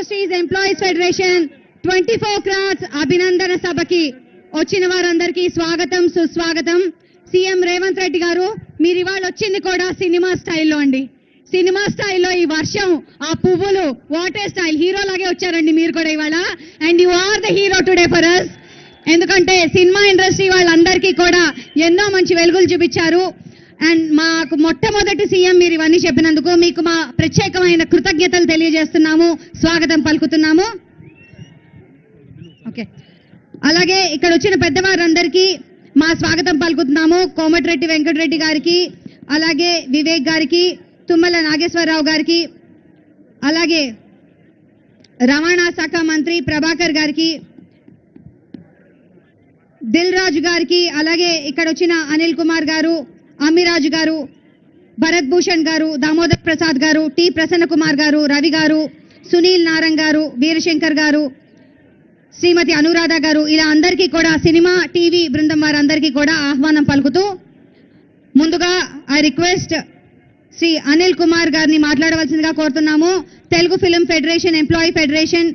Industries employees federation twenty four crafts అభినందన సభకి వచ్చిన వారందరికీ స్వాగతం సుస్వాగతం. సీఎం రేవంత్ రెడ్డి గారు మీరు ఇవాళ వచ్చింది కూడా సినిమా స్టైల్లో అండి. సినిమా స్టైల్లో ఈ వర్షం ఆ పువ్వులు వాటర్ స్టైల్ హీరో లాగే వచ్చారండి మీరు కూడా ఇవాళ. And you are the hero today for us ఎందుకంటే సినిమా ఇండస్ట్రీ వాళ్ళందరికీ కూడా ఎన్నో మంచి వెలుగులు చూపించారు. అండ్ మాకు మొట్టమొదటి సీఎం మీరు ఇవన్నీ చెప్పినందుకు మీకు మా ప్రత్యేకమైన కృతజ్ఞతలు తెలియజేస్తున్నాము. స్వాగతం పలుకుతున్నాము. ఓకే అలాగే ఇక్కడ వచ్చిన పెద్దవారందరికీ మా స్వాగతం పలుకుతున్నాము. కోమటిరెడ్డి వెంకటరెడ్డి గారికి అలాగే వివేక్ గారికి తుమ్మల నాగేశ్వరరావు గారికి అలాగే రవాణా శాఖ మంత్రి ప్రభాకర్ గారికి దిల్ రాజు గారికి అలాగే ఇక్కడ వచ్చిన అనిల్ కుమార్ గారు అమ్మిరాజు గారు భరత్ భూషణ్ గారు దామోదర్ ప్రసాద్ గారు టి ప్రసన్న కుమార్ గారు రవి గారు సునీల్ నారంగ్ గారు వీరశంకర్ గారు శ్రీమతి అనురాధ గారు ఇలా అందరికీ కూడా సినిమా టీవీ బృందం వారందరికీ కూడా ఆహ్వానం పలుకుతూ ముందుగా ఐ రిక్వెస్ట్ శ్రీ అనిల్ కుమార్ గారిని మాట్లాడవలసిందిగా కోరుతున్నాము. Telugu film federation employee federation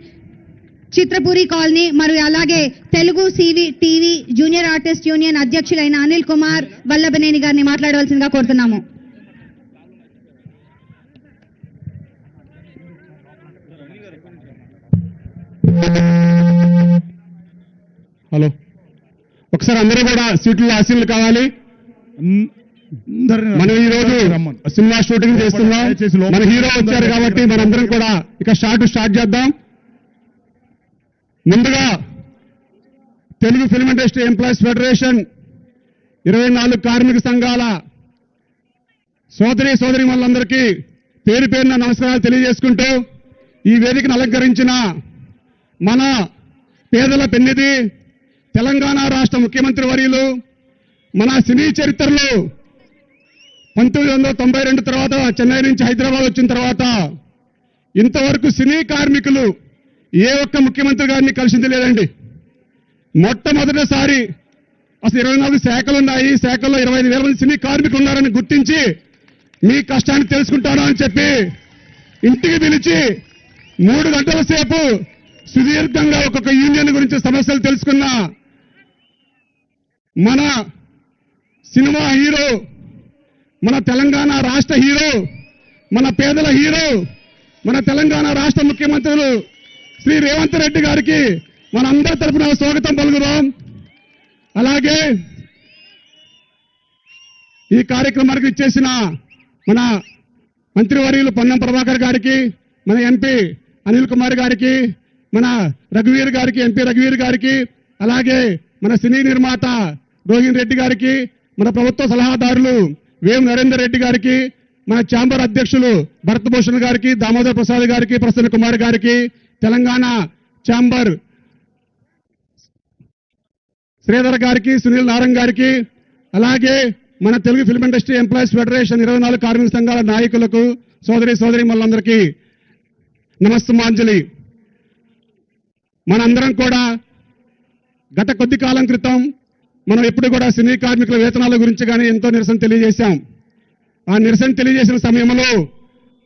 Chitrapuri colony మరియు అలాగే Telugu CV TV junior artist union అధ్యక్షులైన Anil Kumar Vallabhaneni గారిని మాట్లాడవలసిందిగా కోరుతున్నాము. హలో. ఒకసారి అందరూ కూడా సీట్లు ఆశీలు కావాలి. మనం ఈ రోజు సినిమా షూటింగ్ చేస్తున్నాం. మన హీరో వచ్చారు కాబట్టి మనందరం కూడా ఇక షార్ట్ స్టార్ట్ చేద్దాం. ముందుగా Telugu film industry employees federation ఇరవై నాలుగు కార్మిక సంఘాల సోదరి సోదరి వాళ్ళందరికీ పేరు పేరున నమస్కారాలు తెలియజేసుకుంటూ ఈ వేదికను అలంకరించిన మన పేదల పెన్నిది తెలంగాణ రాష్ట్ర ముఖ్యమంత్రి వర్యులు మన సినీ చరిత్రలో పంతొమ్మిది వందల తొంభై రెండు తర్వాత చెన్నై నుంచి హైదరాబాద్ వచ్చిన తర్వాత ఇంతవరకు సినీ కార్మికులు ఏ ఒక్క ముఖ్యమంత్రి గారిని కలిసింది లేదండి. మొట్టమొదటిసారి అసలు ఇరవై నాలుగు శాఖలు ఉన్నాయి శాఖల్లో ఇరవై ఐదు వేల మంది సినీ కార్మికులు ఉన్నారని గుర్తించి మీ కష్టాన్ని తెలుసుకుంటాను అని చెప్పి ఇంటికి పిలిచి మూడు గంటల సేపు సుదీర్ఘంగా ఒక్కొక్క యూనియన్ గురించి సమస్యలు తెలుసుకున్న మన సినిమా హీరో మన తెలంగాణ రాష్ట్ర హీరో మన పేదల హీరో మన తెలంగాణ రాష్ట్ర ముఖ్యమంత్రులు శ్రీ రేవంత్ రెడ్డి గారికి మన అందరి తరఫున స్వాగతం పలుకుదాం. అలాగే ఈ కార్యక్రమానికి ఇచ్చేసిన మన మంత్రివర్యులు పొన్నం ప్రభాకర్ గారికి మన ఎంపీ అనిల్ కుమార్ గారికి మన రఘువీర్ గారికి ఎంపీ రఘువీర్ గారికి అలాగే మన సినీ నిర్మాత రోహిణ్ రెడ్డి గారికి మన ప్రభుత్వ సలహాదారులు వేం నరేందర్ రెడ్డి గారికి మన ఛాంబర్ అధ్యక్షులు భరతభూషణ్ గారికి దామోదర్ ప్రసాద్ గారికి ప్రసన్న కుమార్ గారికి తెలంగాణ ఛాంబర్ శ్రీధర్ గారికి సునీల్ నారంగ్ గారికి అలాగే మన Telugu film industry employees federation ఇరవై నాలుగు కార్మిక సంఘాల నాయకులకు సోదరి సోదరి మళ్ళందరికీ నమస్తమాంజలి మనందరం కూడా గత కొద్ది కాలం క్రితం మనం ఎప్పుడు కూడా సినీ కార్మికుల వేతనాల గురించి కానీ ఎంతో నిరసన తెలియజేశాం. ఆ నిరసన తెలియజేసిన సమయంలో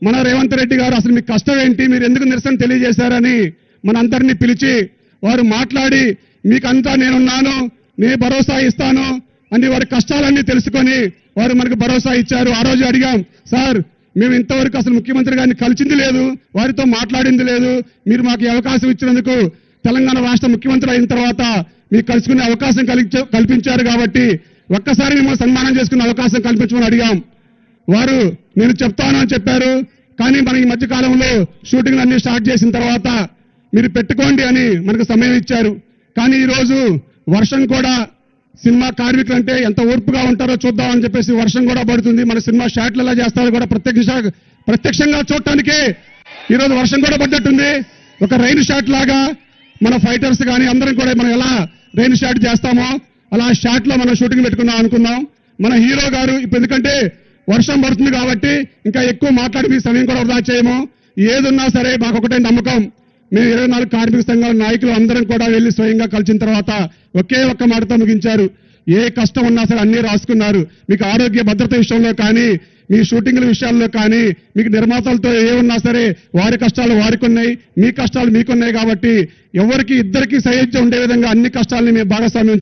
మన రేవంత్ రెడ్డి గారు అసలు మీకు కష్టం ఏంటి? మీరు ఎందుకు నిరసన తెలియజేశారని మనందరినీ పిలిచి వారు మాట్లాడి మీకంతా నేనున్నాను నే భరోసా ఇస్తాను అని వారి కష్టాలన్నీ తెలుసుకొని వారు మనకు భరోసా ఇచ్చారు. ఆ రోజు అడిగాం సార్ మేము ఇంతవరకు అసలు ముఖ్యమంత్రి గారిని కలిసింది లేదు వారితో మాట్లాడింది లేదు మీరు మాకు అవకాశం ఇచ్చినందుకు తెలంగాణ రాష్ట్ర ముఖ్యమంత్రి అయిన తర్వాత మీకు కలుసుకునే అవకాశం కల్పించారు కాబట్టి ఒక్కసారి మిమ్మల్ని సన్మానం చేసుకునే అవకాశం కల్పించమని అడిగాం. వారు నేను చెప్తాను అని చెప్పారు. కానీ మన ఈ మధ్యకాలంలో షూటింగ్లు షూటింగ్ అన్ని స్టార్ట్ చేసిన తర్వాత మీరు పెట్టుకోండి అని మనకు సమయం ఇచ్చారు. కానీ ఈరోజు వర్షం కూడా సినిమా కార్మికులు అంటే ఎంత ఓర్పుగా ఉంటారో చూద్దాం అని చెప్పేసి వర్షం కూడా పడుతుంది. మన సినిమా షాట్లు ఎలా చేస్తారో కూడా ప్రత్యక్ష ప్రత్యక్షంగా చూడటానికి ఈరోజు వర్షం కూడా పడ్డట్టుంది. ఒక రైన్ షాట్ లాగా మన ఫైటర్స్ కానీ అందరం కూడా మనం ఎలా రైన్ షాట్ చేస్తామో అలా షాట్లో మనం షూటింగ్ పెట్టుకుందాం అనుకున్నాం. మన హీరో గారు ఇప్పుడు ఎందుకంటే వర్షం పడుతుంది కాబట్టి ఇంకా ఎక్కువ మాట్లాడి మీ సమయం కూడా వృధా చేయము. ఏదున్నా సరే మాకు ఒకటే నమ్మకం. మేము ఇరవై నాలుగు కార్మిక సంఘాల నాయకులు అందరం కూడా వెళ్ళి స్వయంగా కలిసిన తర్వాత ఒకే ఒక్క మాటతో ముగించారు. ఏ కష్టం ఉన్నా సరే అన్ని రాసుకున్నారు. మీకు ఆరోగ్య భద్రత విషయంలో కానీ మీ షూటింగ్ల విషయాల్లో కానీ మీకు నిర్మాతలతో ఏ ఉన్నా సరే వారి కష్టాలు వారికి ఉన్నాయి మీ కష్టాలు మీకున్నాయి కాబట్టి ఎవరికి ఇద్దరికి సహజ ఉండే విధంగా అన్ని కష్టాలని మేము భాగస్వామ్యం